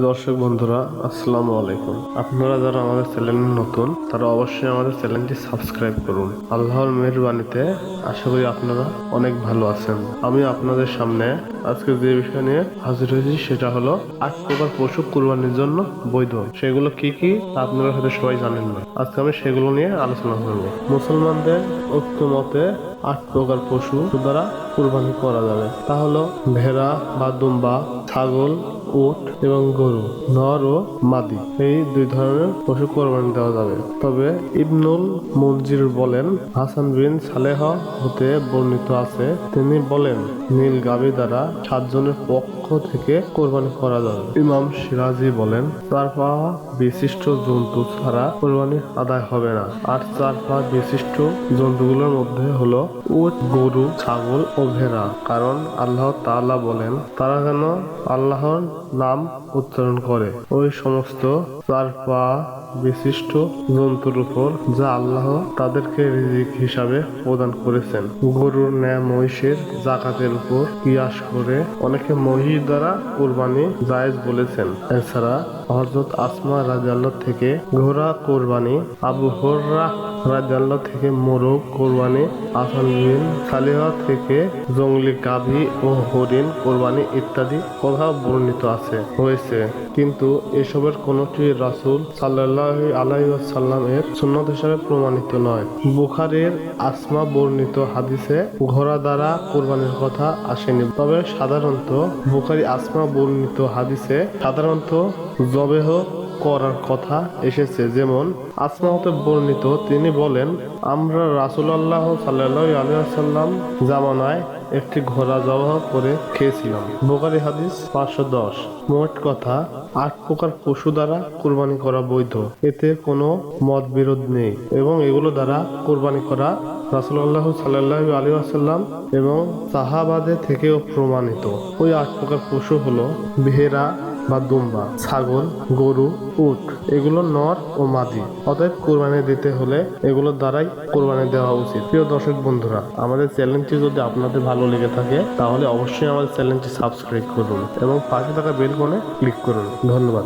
দর্শক বন্ধুরা, আসসালামু আলাইকুম। আপনারা যারা আমাদের চ্যানেলে নতুন, তারা অবশ্যই আমাদের চ্যানেলটি সাবস্ক্রাইব করুন। আল্লাহর মেহরবানিতে আশা করি আপনারা অনেক ভালো আছেন। আমি আপনাদের সামনে আজকে যে বিষয় নিয়ে হাজির হয়েছি, সেটা হলো আট প্রকার পশু কুরবানির জন্য বৈধ। সেগুলো কি কি আপনারা হয়তো সবাই জানেন না। আজকে আমি সেগুলো নিয়ে আলোচনা করব। মুসলমানদের ঐক্য মতে আট প্রকার পশু দ্বারা কুরবানি করা যাবে। তা হলো ভেড়া বা দুম্বা, ছাগল উট এবং গরু, নর ও মাদি। এই দুই ধরনের পশু কোরবানি দেওয়া যাবে। তবে ইবনুল মঞ্জির বলেন, হাসান বিন সালেহ হতে বর্ণিত আছে, তিনি বলেন, নীল গাবি দ্বারা সাতজনের পক্ষ থেকে কোরবানি করা যাবে। ইমাম সিরাজি বলেন চার পা বিশিষ্ট জন্তু ছাড়া কোরবানি আদায় হবে না। আর চার পা বিশিষ্ট জন্তুগুলোর মধ্যে হলো উট, গরু, ছাগল ও ভেড়া। কারণ আল্লাহ তাআলা বলেন, তারা যেন আল্লাহর নাম উচ্চারণ করে। ওই সমস্ত চার পা বিশিষ্ট জন্তুর উপর যা আল্লাহ তাদেরকে রিজিক হিসাবে প্রদান করেছেন। গরুর ন্যায় মহিষের জাকাতের উপর কিয়াস করে অনেকে মহিষ দ্বারা কোরবানি জায়েজ বলেছেন। এছাড়া হজরত আসমা রাজাল্লাহ থেকে ঘোড়া কোরবানি, আবু হর্রা রাজাল্লাহ থেকে মোরগ কোরবানি, আসান থেকে জঙ্গলি গাভী ও হরিণ কোরবানি ইত্যাদি কথা বর্ণিত আছে। হয়েছে। কিন্তু এসবের কোনটি রাসুল সাল্লাহ আলাইসাল্লাম সুন্নত হিসাবে প্রমাণিত নয়। বুখারের আসমা বর্ণিত হাদিসে ঘোড়া দ্বারা কোরবানির কথা আসেনি। তবে সাধারণত বুখারি আসমা বর্ণিত হাদিসে সাধারণত জবেহ করার কথা এসেছে। যেমন আসমা হতে বর্ণিত, তিনি বলেন, আমরা রাসুলাল্লাহ সাল্লাহ আলিয়াল্লাম জামানায় একটি ঘোড়া জবাহ করে খেয়েছিলাম। বোকারি হাদিস পাঁচশো দশ। মোট কথা, আট প্রকার পশু দ্বারা কোরবানি করা বৈধ। এতে কোনো মত বিরোধ নেই এবং এগুলো দ্বারা কোরবানি করা রাসুল্লাহ সাল্লাহ আলী আসাল্লাম এবং সাহাবাদে থেকেও প্রমাণিত। ওই আট প্রকার পশু হলো ভেড়া বা দুম্বা, ছাগল, গরু, উট, এগুলো নর ও মাদি। অতএব কোরবানি দিতে হলে এগুলোর দ্বারাই কোরবানি দেওয়া উচিত। প্রিয় দর্শক বন্ধুরা, আমাদের চ্যানেলটি যদি আপনাদের ভালো লেগে থাকে, তাহলে অবশ্যই আমাদের চ্যানেলটি সাবস্ক্রাইব করুন এবং পাশে থাকা বেল কোণে ক্লিক করুন। ধন্যবাদ।